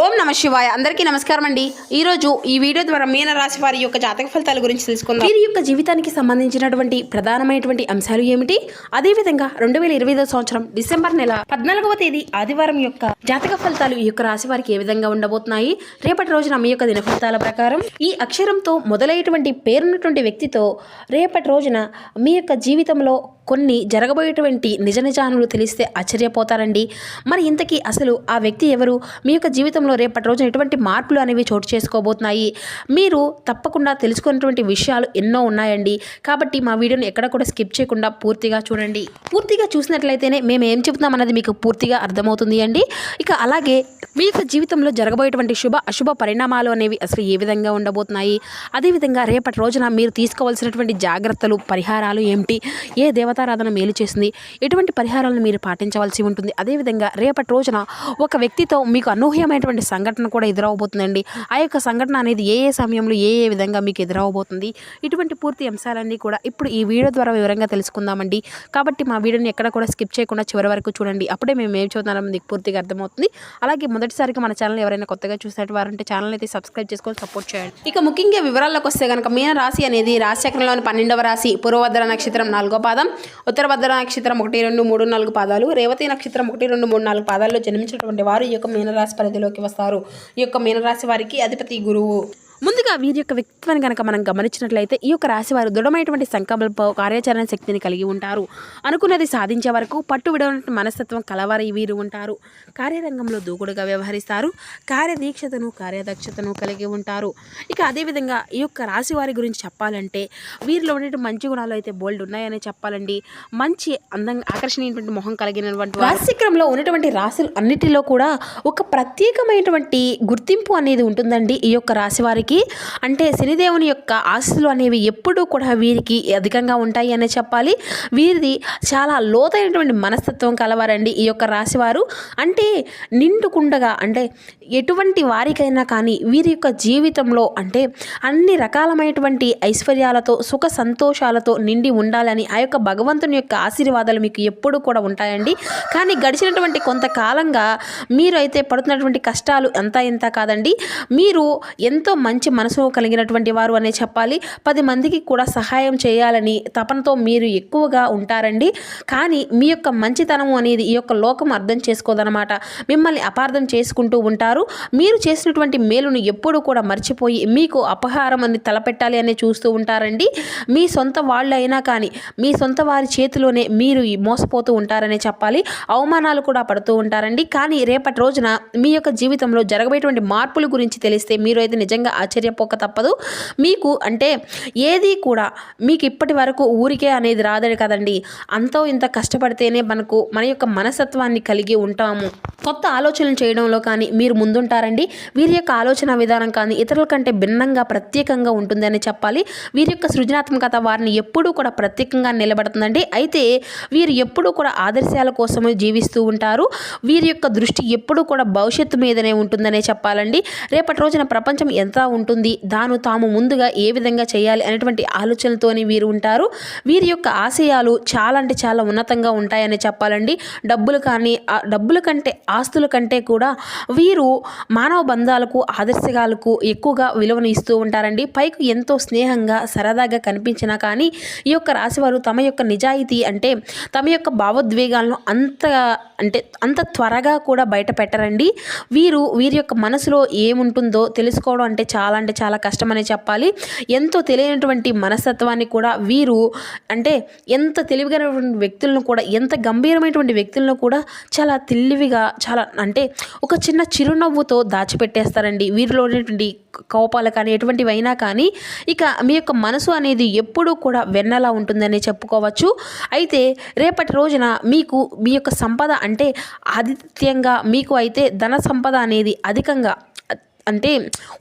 ఓం నమ శివాయ. అందరికీ నమస్కారం అండి. ఈరోజు ఈ వీడియో ద్వారా మీన రాశి వారి యొక్క జాతక ఫలితాల గురించి తెలుసుకుందాం. వీరి యొక్క జీవితానికి సంబంధించినటువంటి ప్రధానమైనటువంటి అంశాలు ఏమిటి? అదేవిధంగా రెండు వేల ఇరవై సంవత్సరం డిసెంబర్ నెల పద్నాలుగవ తేదీ ఆదివారం యొక్క జాతక ఫలితాలు ఈ యొక్క రాశి వారికి ఏ విధంగా ఉండబోతున్నాయి? రేపటి రోజున మీ యొక్క దిన ఫలితాల ప్రకారం ఈ అక్షరంతో మొదలయ్యేటువంటి పేరున్నటువంటి వ్యక్తితో రేపటి రోజున మీ యొక్క జీవితంలో కొన్ని జరగబోయేటువంటి నిజ నిజానులు తెలిస్తే ఆశ్చర్యపోతారండి. మరి ఇంతకీ అసలు ఆ వ్యక్తి ఎవరు? మీ యొక్క జీవితంలో రేపటి రోజున ఎటువంటి మార్పులు అనేవి చోటు చేసుకోబోతున్నాయి? మీరు తప్పకుండా తెలుసుకున్నటువంటి విషయాలు ఎన్నో ఉన్నాయండి. కాబట్టి మా వీడియోని ఎక్కడ కూడా స్కిప్ చేయకుండా పూర్తిగా చూడండి. పూర్తిగా చూసినట్లయితేనే మేము ఏం చెబుతున్నాం అన్నది మీకు పూర్తిగా అర్థమవుతుంది అండి. ఇక అలాగే మీ యొక్క జీవితంలో జరగబోయేటువంటి శుభ అశుభ పరిణామాలు అనేవి అసలు ఏ విధంగా ఉండబోతున్నాయి? అదేవిధంగా రేపటి రోజున మీరు తీసుకోవాల్సినటువంటి జాగ్రత్తలు పరిహారాలు ఏమిటి? ఏ దేవతారాధన మేలు చేసింది. ఎటువంటి పరిహారాలను మీరు పాటించవలసి ఉంటుంది? అదేవిధంగా రేపటి రోజున ఒక వ్యక్తితో మీకు అనూహ్యమైనటువంటి సంఘటన కూడా ఎదురవబోతుందండి. ఆ యొక్క సంఘటన అనేది ఏ ఏ సమయంలో ఏ ఏ విధంగా మీకు ఎదురవబోతుంది? ఇటువంటి పూర్తి అంశాలన్నీ కూడా ఇప్పుడు ఈ వీడియో ద్వారా వివరంగా తెలుసుకుందామండి. కాబట్టి మా వీడియోని ఎక్కడ కూడా స్కిప్ చేయకుండా చివరి వరకు చూడండి. అప్పుడే మేము ఏం చూద్దామని మీకు పూర్తిగా అర్థమవుతుంది. అలాగే మొదటిసారిగా మన ఛానల్ ఎవరైనా కొత్తగా చూసినట్టు వారంటే ఛానల్ అయితే సబ్స్క్రైబ్ చేసుకొని సపోర్ట్ చేయండి. ఇక ముఖ్యంగా వివరాల్లోకి వస్తే కనుక మీన రాశి అనేది రాశి చక్రంలోని పన్నెండవ రాశి పూర్వభద్ర నక్షత్రం నాలుగో పాదం. ఉత్తర భద్ర నక్షత్రం ఒకటి రెండు మూడు నాలుగు పాదాలు. రేవతి నక్షత్రం ఒకటి రెండు మూడు నాలుగు పాదాల్లో జన్మించినటువంటి వారు ఈ యొక్క మీనరాశి పరిధిలోకి వస్తారు. ఈ యొక్క మీనరాశి వారికి అధిపతి గురువు. ముందుగా వీరి యొక్క వ్యక్తిత్వాన్ని కనుక మనం గమనించినట్లయితే ఈ యొక్క రాశి వారు దృఢమైనటువంటి సంకల్ప కార్యాచరణ శక్తిని కలిగి ఉంటారు. అనుకున్నది సాధించే వరకు పట్టు విడవనటువంటి మనస్తత్వం కలవారి వీరు ఉంటారు. కార్యరంగంలో దూకుడుగా వ్యవహరిస్తారు. కార్యదీక్షతను కార్యదక్షతను కలిగి ఉంటారు. ఇక అదేవిధంగా ఈ యొక్క రాశి వారి గురించి చెప్పాలంటే వీరిలో ఉండే మంచి గుణాలు అయితే బోల్డ్ ఉన్నాయని చెప్పాలండి. మంచి అందంగా ఆకర్షణీయటువంటి మొహం కలిగినటువంటి రాశిక్రమంలో ఉన్నటువంటి రాశులు అన్నిటిలో కూడా ఒక ప్రత్యేకమైనటువంటి గుర్తింపు అనేది ఉంటుందండి ఈ యొక్క రాశి వారికి అంటే శనిదేవుని యొక్క ఆస్తులు అనేవి ఎప్పుడూ కూడా వీరికి అధికంగా ఉంటాయి అనే చెప్పాలి. వీరిది చాలా లోతైనటువంటి మనస్తత్వం కలవారండి ఈ యొక్క రాశివారు. అంటే నిండుకుండగా అంటే ఎటువంటి వారికైనా కానీ వీరి యొక్క జీవితంలో అంటే అన్ని రకాలమైనటువంటి ఐశ్వర్యాలతో సుఖ సంతోషాలతో నిండి ఉండాలని ఆ యొక్క భగవంతుని యొక్క ఆశీర్వాదాలు మీకు ఎప్పుడు కూడా ఉంటాయండి. కానీ గడిచినటువంటి కొంతకాలంగా మీరు అయితే పడుతున్నటువంటి కష్టాలు అంతా ఇంత కాదండి. మీరు ఎంతో మంచి మనసు కలిగినటువంటి వారు అనే చెప్పాలి. పది మందికి కూడా సహాయం చేయాలని తపనతో మీరు ఎక్కువగా ఉంటారండి. కానీ మీ యొక్క మంచితనం అనేది ఈ యొక్క లోకం అర్థం చేసుకోదనమాట మిమ్మల్ని అపార్థం చేసుకుంటూ ఉంటారు. మీరు చేసినటువంటి మేలును ఎప్పుడు కూడా మర్చిపోయి మీకు అపహారం అని తలపెట్టాలి అనే చూస్తూ ఉంటారండి. మీ సొంత వాళ్ళు అయినా కానీ మీ సొంత వారి చేతిలోనే మీరు ఈ మోసపోతూ ఉంటారనే చెప్పాలి. అవమానాలు కూడా పడుతూ ఉంటారండి. కానీ రేపటి రోజున మీ యొక్క జీవితంలో జరగబోయేటువంటి మార్పుల గురించి తెలిస్తే మీరు అయితే నిజంగా ఆశ్చర్యపోక తప్పదు. మీకు అంటే ఏది కూడా మీకు ఇప్పటి వరకు ఊరికే అనేది రాదని కదండి. అంతో ఇంత కష్టపడితేనే మనకు మన యొక్క మనస్తత్వాన్ని కలిగి ఉంటాము. కొత్త ఆలోచనలు చేయడంలో కానీ మీరు ముందుంటారండి. వీరి యొక్క ఆలోచన విధానం కానీ ఇతరుల కంటే భిన్నంగా ప్రత్యేకంగా ఉంటుందని చెప్పాలి. వీరి యొక్క సృజనాత్మకత వారిని ఎప్పుడూ కూడా ప్రత్యేకంగా నిలబడుతుందండి. అయితే వీరు ఎప్పుడూ కూడా ఆదర్శాల కోసమే జీవిస్తూ ఉంటారు. వీరి యొక్క దృష్టి ఎప్పుడూ కూడా భవిష్యత్తు మీదనే ఉంటుందనే చెప్పాలండి. రేపటి రోజున ప్రపంచం ఎంత ఉంటుంది దాను తాము ముందుగా ఏ విధంగా చేయాలి అనేటువంటి ఆలోచనలతోని వీరు ఉంటారు. వీరి యొక్క ఆశయాలు చాలా అంటే చాలా ఉన్నతంగా ఉంటాయని చెప్పాలండి. డబ్బులు కానీ డబ్బుల కంటే ఆస్తుల కంటే కూడా వీరు మానవ బంధాలకు ఆదర్శకాలకు ఎక్కువగా విలువను ఇస్తూ ఉంటారండి. పైకి ఎంతో స్నేహంగా సరదాగా కనిపించినా కానీ ఈ యొక్క రాశివారు తమ యొక్క నిజాయితీ అంటే తమ యొక్క భావోద్వేగాలను అంత అంటే అంత త్వరగా కూడా బయట పెట్టరండి వీరు వీరి యొక్క మనసులో ఏముంటుందో తెలుసుకోవడం అంటే చాలా అంటే చాలా కష్టమనే చెప్పాలి. ఎంతో తెలియనటువంటి మనస్తత్వాన్ని కూడా వీరు అంటే ఎంత తెలివిగైనటువంటి వ్యక్తులను కూడా ఎంత గంభీరమైనటువంటి వ్యక్తులను కూడా చాలా తెలివిగా చాలా అంటే ఒక చిన్న చిరునవ్వుతో దాచిపెట్టేస్తారండి. వీరిలో ఉన్నటువంటి కోపాలు కానీ ఎటువంటివైనా కానీ ఇక మీ యొక్క మనసు అనేది ఎప్పుడూ కూడా వెన్నలా ఉంటుందని చెప్పుకోవచ్చు. అయితే రేపటి రోజున మీకు మీ యొక్క సంపద అంటే ఆదిత్యంగా మీకు అయితే ధన సంపద అనేది అధికంగా అంటే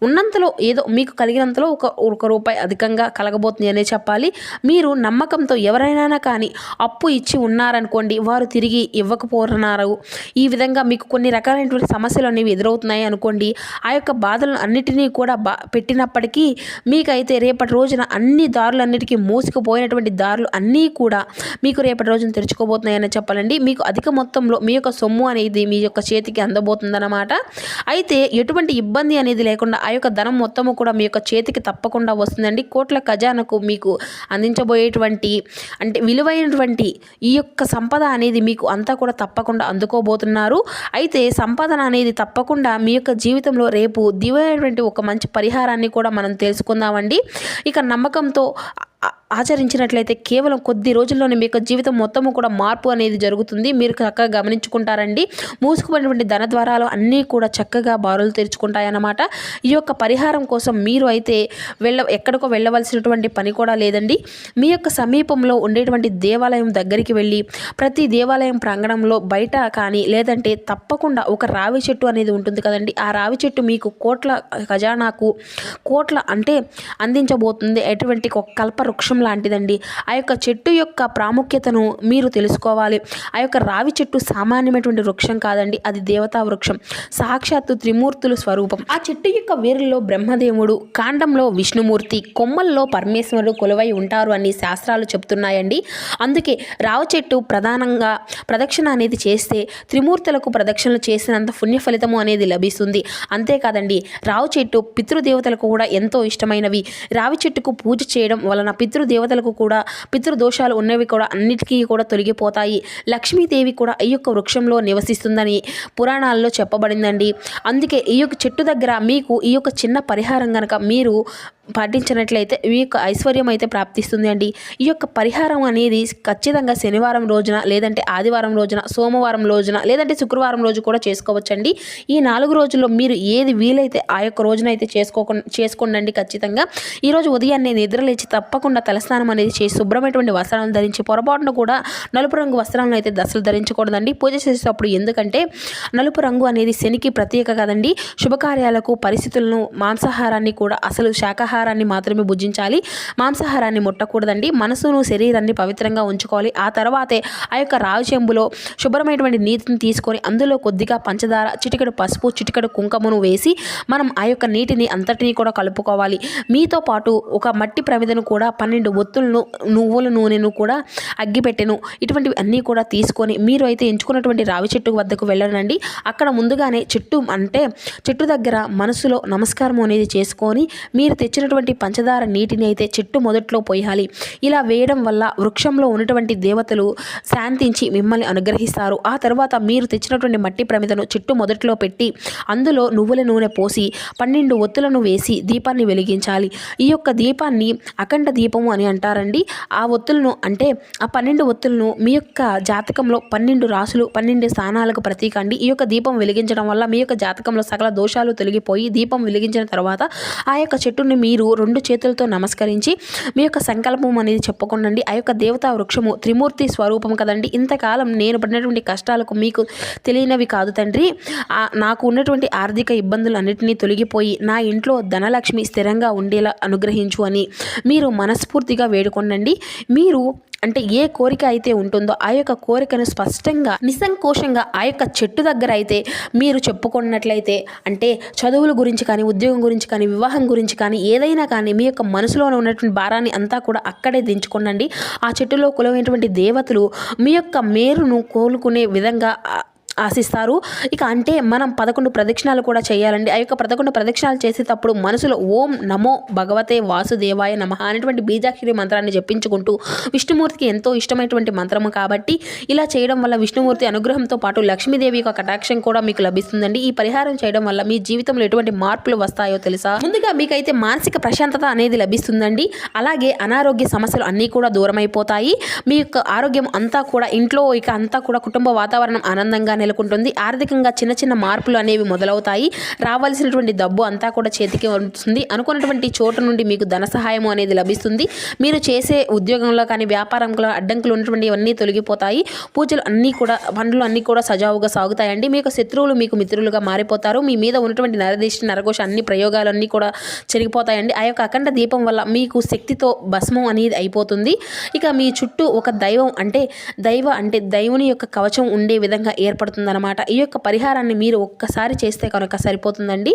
ఉన్నంతలో ఏదో మీకు కలిగినంతలో ఒక ఒక రూపాయి అధికంగా కలగబోతుంది అనే చెప్పాలి. మీరు నమ్మకంతో ఎవరైనా కానీ అప్పు ఇచ్చి ఉన్నారనుకోండి వారు తిరిగి ఇవ్వకపోతున్నారు ఈ విధంగా మీకు కొన్ని రకాలైనటువంటి సమస్యలు అనేవి ఎదురవుతున్నాయి అనుకోండి. ఆ యొక్క బాధలను అన్నిటినీ కూడా బా పెట్టినప్పటికీ మీకైతే రేపటి రోజున అన్ని దారులన్నిటికీ మూసుకుపోయినటువంటి దారులు అన్నీ కూడా మీకు రేపటి రోజున తెరుచుకోబోతున్నాయని చెప్పాలండి. మీకు అధిక మొత్తంలో మీ యొక్క సొమ్ము అనేది మీ యొక్క చేతికి అందబోతుందన్నమాట. అయితే ఎటువంటి ఇబ్బంది అనేది లేకుండా ఆ యొక్క ధనం మొత్తము కూడా మీ యొక్క చేతికి తప్పకుండా వస్తుందండి. కోట్ల ఖజానాకు మీకు అందించబోయేటువంటి అంటే విలువైనటువంటి ఈ యొక్క సంపద అనేది మీకు అంతా కూడా తప్పకుండా అందుకోబోతున్నారు. అయితే సంపాదన అనేది తప్పకుండా మీ యొక్క జీవితంలో రేపు దివైనటువంటి ఒక మంచి పరిహారాన్ని కూడా మనం తెలుసుకుందామండి. ఇక నమ్మకంతో ఆచరించినట్లయితే కేవలం కొద్ది రోజుల్లోనే మీకు జీవితం మొత్తము కూడా మార్పు అనేది జరుగుతుంది. మీరు చక్కగా గమనించుకుంటారండి. మూసుకుపోయినటువంటి ధన ద్వారాలు అన్నీ కూడా చక్కగా బారులు తెరుచుకుంటాయన్నమాట. ఈ యొక్క పరిహారం కోసం మీరు అయితే వెళ్ళ ఎక్కడికో వెళ్ళవలసినటువంటి పని కూడా లేదండి. మీ యొక్క సమీపంలో ఉండేటువంటి దేవాలయం దగ్గరికి వెళ్ళి ప్రతి దేవాలయం ప్రాంగణంలో బయట కానీ లేదంటే తప్పకుండా ఒక రావి చెట్టు అనేది ఉంటుంది కదండి. ఆ రావి చెట్టు మీకు కోట్ల ఖజానాకు కోట్ల అంటే అందించబోతుంది. ఎటువంటి ఒక కల్ప వృక్షం లాంటిదండి. ఆ యొక్క చెట్టు యొక్క ప్రాముఖ్యతను మీరు తెలుసుకోవాలి. ఆ యొక్క రావి చెట్టు సామాన్యమైనటువంటి వృక్షం కాదండి అది దేవతా వృక్షం. సాక్షాత్తు త్రిమూర్తుల స్వరూపం. ఆ చెట్టు యొక్క వేరులో బ్రహ్మదేవుడు కాండంలో విష్ణుమూర్తి కొమ్మల్లో పరమేశ్వరుడు కొలువై ఉంటారు అని శాస్త్రాలు చెప్తున్నాయండి. అందుకే రావి చెట్టు ప్రధానంగా ప్రదక్షిణ అనేది చేస్తే త్రిమూర్తులకు ప్రదక్షిణలు చేసినంత పుణ్య ఫలితము అనేది లభిస్తుంది. అంతేకాదండి రావి చెట్టు పితృదేవతలకు కూడా ఎంతో ఇష్టమైనవి. రావి చెట్టుకు పూజ చేయడం వలన పితృదేవతలకు కూడా పితృదోషాలు ఉన్నవి కూడా అన్నిటికీ కూడా తొలగిపోతాయి. లక్ష్మీదేవి కూడా ఈ యొక్క వృక్షంలో నివసిస్తుందని పురాణాల్లో చెప్పబడిందండి. అందుకే ఈ యొక్క చెట్టు దగ్గర మీకు ఈ యొక్క చిన్న పరిహారం కనుక మీరు పాటించినట్లయితే ఈ యొక్క ఐశ్వర్యం అయితే ప్రాప్తిస్తుంది అండి. ఈ యొక్క పరిహారం అనేది ఖచ్చితంగా శనివారం రోజున లేదంటే ఆదివారం రోజున సోమవారం రోజున లేదంటే శుక్రవారం రోజు కూడా చేసుకోవచ్చండి. ఈ నాలుగు రోజుల్లో మీరు ఏది వీలైతే ఆ యొక్క రోజున అయితే చేసుకోకుండా చేసుకోండి ఖచ్చితంగా. ఈరోజు ఉదయాన్నే నిద్రలేచి తప్పకుండా తలస్నానం అనేది చేసి శుభ్రమైనటువంటి వస్త్రాలను ధరించి పొరపాటున కూడా నలుపు రంగు వస్త్రాలను అయితే దశలు ధరించకూడదండి. పూజ చేసేటప్పుడు ఎందుకంటే నలుపు రంగు అనేది శనికి ప్రత్యేక కదండి. శుభకార్యాలకు పరిస్థితులను మాంసాహారాన్ని కూడా అసలు శాకాహారాన్ని మాత్రమే భుజించాలి. మాంసాహారాన్ని ముట్టకూడదండి. మనసును శరీరాన్ని పవిత్రంగా ఉంచుకోవాలి. ఆ తర్వాతే ఆ యొక్క రావి చెంబులో శుభ్రమైనటువంటి నీటిని తీసుకొని అందులో కొద్దిగా పంచదార చిటికెడు పసుపు చిటికెడు కుంకుమను వేసి మనం ఆ యొక్క నీటిని అంతటినీ కూడా కలుపుకోవాలి. మీతో పాటు ఒక మట్టి ప్రమిదను కూడా పన్నెండు ఒత్తులను నువ్వుల నూనెను కూడా అగ్గిపెట్టెను ఇటువంటివి అన్నీ కూడా తీసుకొని మీరు అయితే ఎంచుకున్నటువంటి రావి చెట్టు వద్దకు వెళ్ళనండి. అక్కడ ముందుగానే చెట్టు అంటే చెట్టు దగ్గర మనసులో నమస్కారం అనేది చేసుకొని మీరు తెచ్చినటువంటి పంచదార నీటిని అయితే చెట్టు మొదట్లో పోయాలి ఇలా వేయడం వల్ల వృక్షంలో ఉన్నటువంటి దేవతలు శాంతించి మిమ్మల్ని అనుగ్రహిస్తారు. ఆ తర్వాత మీరు తెచ్చినటువంటి మట్టి ప్రమిదను చెట్టు మొదట్లో పెట్టి అందులో నువ్వుల నూనె పోసి పన్నెండు ఒత్తులను వేసి దీపాన్ని వెలిగించాలి. ఈ యొక్క దీపాన్ని అఖండ దీపము అని అంటారండి. ఆ ఒత్తులను అంటే ఆ పన్నెండు ఒత్తులను మీ యొక్క జాతకంలో పన్నెండు రాసులు పన్నెండు స్థానాలకు ప్రతీక అండి ఈ యొక్క దీపం వెలిగించడం వల్ల మీ యొక్క జాతకంలో సకల దోషాలు తొలగిపోయి దీపం వెలిగించిన తర్వాత ఆ యొక్క చెట్టుని మీ మీరు రెండు చేతులతో నమస్కరించి మీ యొక్క సంకల్పం అనేది చెప్పుకోనండి. ఆ యొక్క దేవతా వృక్షము త్రిమూర్తి స్వరూపం కదండి. ఇంతకాలం నేను పడినటువంటి కష్టాలకు మీకు తెలియనివి కాదు తండ్రి. నాకు ఉన్నటువంటి ఆర్థిక ఇబ్బందులు అన్నింటినీ తొలగిపోయి నా ఇంట్లో ధనలక్ష్మి స్థిరంగా ఉండేలా అనుగ్రహించు అని మీరు మనస్ఫూర్తిగా వేడుకొనండి. మీరు అంటే ఏ కోరిక అయితే ఉంటుందో ఆ యొక్క కోరికను స్పష్టంగా నిస్సంకోచంగా ఆ యొక్క చెట్టు దగ్గర అయితే మీరు చెప్పుకున్నట్లయితే అంటే చదువుల గురించి కానీ ఉద్యోగం గురించి కానీ వివాహం గురించి కానీ ఏదైనా కానీ మీ యొక్క మనసులో ఉన్నటువంటి భారాన్ని అంతా కూడా అక్కడే దించుకోనండి ఆ చెట్టులో కులమైనటువంటి దేవతలు మీ యొక్క మేరును కోలుకునే విధంగా ఆశిస్తారు. ఇక అంటే మనం పదకొండు ప్రదక్షిణాలు కూడా చేయాలండి. ఆ యొక్క పదకొండు ప్రదక్షిణాలు చేసేటప్పుడు మనసులో ఓం నమో భగవతే వాసుదేవాయ నమ అనేటువంటి బీజాక్షరి మంత్రాన్ని జపించుకుంటూ విష్ణుమూర్తికి ఎంతో ఇష్టమైనటువంటి మంత్రము కాబట్టి ఇలా చేయడం వల్ల విష్ణుమూర్తి అనుగ్రహంతో పాటు లక్ష్మీదేవి యొక్క కటాక్షం కూడా మీకు లభిస్తుందండి. ఈ పరిహారం చేయడం వల్ల మీ జీవితంలో ఎటువంటి మార్పులు వస్తాయో తెలుసా? ముందుగా మీకైతే మానసిక ప్రశాంతత అనేది లభిస్తుందండి. అలాగే అనారోగ్య సమస్యలు అన్నీ కూడా దూరమైపోతాయి. మీ యొక్క ఆరోగ్యం అంతా కూడా ఇంట్లో ఇక అంతా కూడా కుటుంబ వాతావరణం ఆనందంగానే నెలకొంటుంది. ఆర్థికంగా చిన్న చిన్న మార్పులు అనేవి మొదలవుతాయి. రావాల్సినటువంటి డబ్బు అంతా కూడా చేతికి వస్తుంది. అనుకున్నటువంటి చోటు నుండి మీకు ధన సహాయం అనేది లభిస్తుంది. మీరు చేసే ఉద్యోగంలో కానీ వ్యాపారంలో అడ్డంకులు ఉన్నటువంటి ఇవన్నీ తొలగిపోతాయి. పూజలు అన్నీ కూడా పనులు అన్నీ కూడా సజావుగా సాగుతాయండి. మీకు శత్రువులు మీకు మిత్రులుగా మారిపోతారు. మీ మీద ఉన్నటువంటి నరదేశ నరఘోష అన్ని ప్రయోగాలన్నీ కూడా చెరిగిపోతాయండి. ఆ యొక్క అఖండ దీపం వల్ల మీకు శక్తితో భస్మం అనేది అయిపోతుంది. ఇక మీ చుట్టూ ఒక దైవం అంటే దైవ అంటే దైవుని యొక్క కవచం ఉండే విధంగా ఏర్పడుతుందన్నమాట ఈ యొక్క పరిహారాన్ని మీరు ఒక్కసారి చేస్తే కనుక సరిపోతుందండి.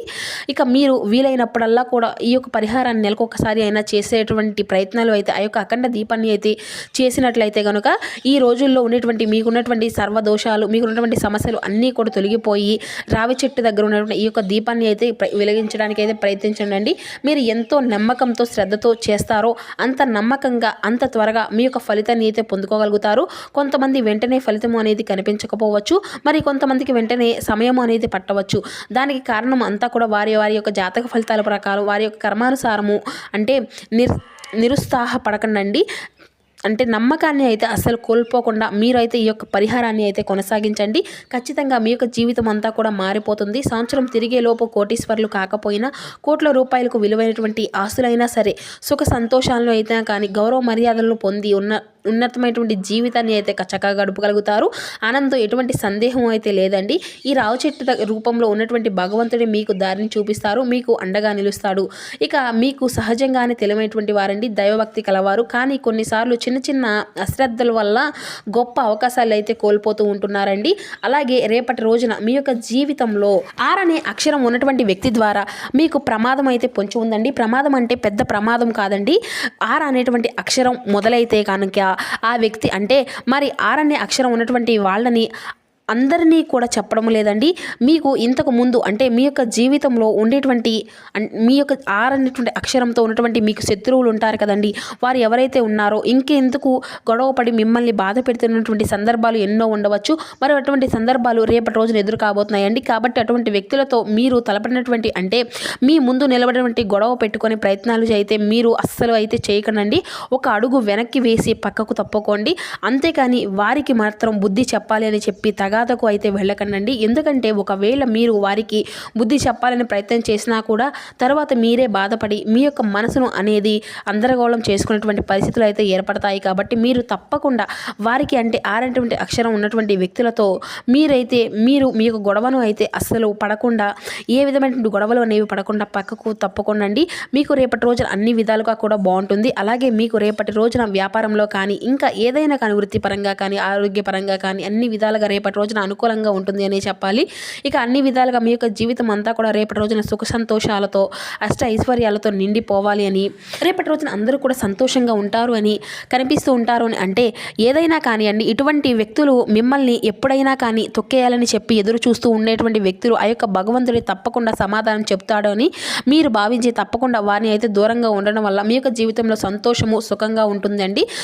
ఇక మీరు వీలైనప్పుడల్లా కూడా ఈ యొక్క పరిహారాన్ని నెలకు ఒకసారి అయినా చేసేటువంటి ప్రయత్నాలు అయితే ఆ యొక్క అఖండ దీపాన్ని అయితే చేసినట్లయితే కనుక ఈ రోజుల్లో ఉండేటువంటి మీకున్నటువంటి సర్వదోషాలు మీకున్నటువంటి సమస్యలు అన్నీ కూడా తొలగిపోయి రావి చెట్టు దగ్గర ఉన్నటువంటి ఈ యొక్క దీపాన్ని అయితే ప్ర- వెలిగించడానికి అయితే ప్రయత్నించండి మీరు ఎంతో నమ్మకంతో శ్రద్ధతో చేస్తారో అంత నమ్మకంగా అంత త్వరగా మీ యొక్క ఫలితాన్ని అయితే పొందుకోగలుగుతారు. కొంతమంది వెంటనే ఫలితం అనేది కనిపించకపోవచ్చు. మరి కొంతమందికి వెంటనే సమయం అనేది పట్టవచ్చు. దానికి కారణం అంతా కూడా వారి వారి యొక్క జాతక ఫలితాల ప్రకారం వారి యొక్క కర్మానుసారము అంటే నిర్ నిరుత్సాహపడకండి అంటే నమ్మకాన్ని అయితే అస్సలు కోల్పోకుండా మీరైతే ఈ యొక్క పరిహారాన్ని అయితే కొనసాగించండి. ఖచ్చితంగా మీ యొక్క జీవితం అంతా కూడా మారిపోతుంది. సంవత్సరం తిరిగే లోపు కోటీశ్వర్లు కాకపోయినా కోట్ల రూపాయలకు విలువైనటువంటి ఆస్తులైనా సరే సుఖ సంతోషాలను అయితే కానీ గౌరవ మర్యాదలను పొంది ఉన్న ఉన్నతమైనటువంటి జీవితాన్ని అయితే చక్కగా గడపగలుగుతారు. ఆనందంతో ఎటువంటి సందేహం అయితే లేదండి. ఈ రావు చెట్టు రూపంలో ఉన్నటువంటి భగవంతుడే మీకు దారిని చూపిస్తారు మీకు అండగా నిలుస్తాడు. ఇక మీకు సహజంగానే తెలివైనటువంటి వారండి దైవభక్తి కలవారు. కానీ కొన్నిసార్లు చిన్న చిన్న అశ్రద్ధల వల్ల గొప్ప అవకాశాలు అయితే కోల్పోతూ ఉంటున్నారండి. అలాగే రేపటి రోజున మీ యొక్క జీవితంలో ఆర్ అనే అక్షరం ఉన్నటువంటి వ్యక్తి ద్వారా మీకు ప్రమాదం అయితే పొంచి ఉందండి. ప్రమాదం అంటే పెద్ద ప్రమాదం కాదండి. ఆర్ అనేటువంటి అక్షరం మొదలైతే కనుక ఆ వ్యక్తి అంటే మరి ఆర్ అనే అక్షరం ఉన్నటువంటి వాళ్ళని అందరినీ కూడా చెప్పడం లేదండి. మీకు ఇంతకు ముందు అంటే మీ యొక్క జీవితంలో ఉండేటువంటి అన్- మీ యొక్క ఆర్ అనేటువంటి అక్షరంతో ఉన్నటువంటి మీకు శత్రువులు ఉంటారు కదండి. వారు ఎవరైతే ఉన్నారో ఇంకెందుకు గొడవపడి మిమ్మల్ని బాధ పెడుతున్నటువంటి సందర్భాలు ఎన్నో ఉండవచ్చు. మరి అటువంటి సందర్భాలు రేపటి రోజున ఎదురు కాబోతున్నాయండి. కాబట్టి అటువంటి వ్యక్తులతో మీరు తలపడినటువంటి అంటే మీ ముందు నిలబడినటువంటి గొడవ పెట్టుకునే ప్రయత్నాలు అయితే మీరు అస్సలు అయితే చేయకండి ఒక అడుగు వెనక్కి వేసి పక్కకు తప్పుకోండి. అంతేకాని వారికి మాత్రం బుద్ధి చెప్పాలి అని చెప్పి తగాదకు అయితే వెళ్ళకండి ఎందుకంటే ఒకవేళ మీరు వారికి బుద్ధి చెప్పాలని ప్రయత్నం చేసినా కూడా తర్వాత మీరే బాధపడి మీ యొక్క మనసును అనేది అందరగోళం చేసుకున్నటువంటి పరిస్థితులు అయితే ఏర్పడతాయి. కాబట్టి మీరు తప్పకుండా వారికి అంటే ఆరంటువంటి అక్షరం ఉన్నటువంటి వ్యక్తులతో మీరైతే మీరు మీ యొక్క గొడవను అయితే అస్సలు పడకుండా ఏ విధమైనటువంటి గొడవలు అనేవి పడకుండా పక్కకు తప్పకుండా మీకు రేపటి రోజున అన్ని విధాలుగా కూడా బాగుంటుంది. అలాగే మీకు రేపటి రోజున వ్యాపారంలో కానీ ఇంకా ఏదైనా కానీ వృత్తిపరంగా కానీ ఆరోగ్యపరంగా కానీ అన్ని విధాలుగా రేపటి రోజున అనుకూలంగా ఉంటుంది అని చెప్పాలి. ఇక అన్ని విధాలుగా మీ యొక్క జీవితం అంతా కూడా రేపటి రోజున సుఖ సంతోషాలతో అష్ట ఐశ్వర్యాలతో నిండిపోవాలి అని రేపటి రోజున అందరూ కూడా సంతోషంగా ఉంటారు అని కనిపిస్తూ ఉంటారు అని అంటే ఏదైనా కానివ్వండి ఇటువంటి వ్యక్తులు మిమ్మల్ని ఎప్పుడైనా కానీ తొక్కేయాలని చెప్పి ఎదురు చూస్తూ ఉండేటువంటి వ్యక్తులు ఆ యొక్క భగవంతుడి తప్పకుండా సమాధానం చెప్తాడు అని మీరు భావించి తప్పకుండా వారిని అయితే దూరంగా ఉండడం వల్ల మీ యొక్క జీవితంలో సంతోషము సుఖంగా ఉంటుందండి.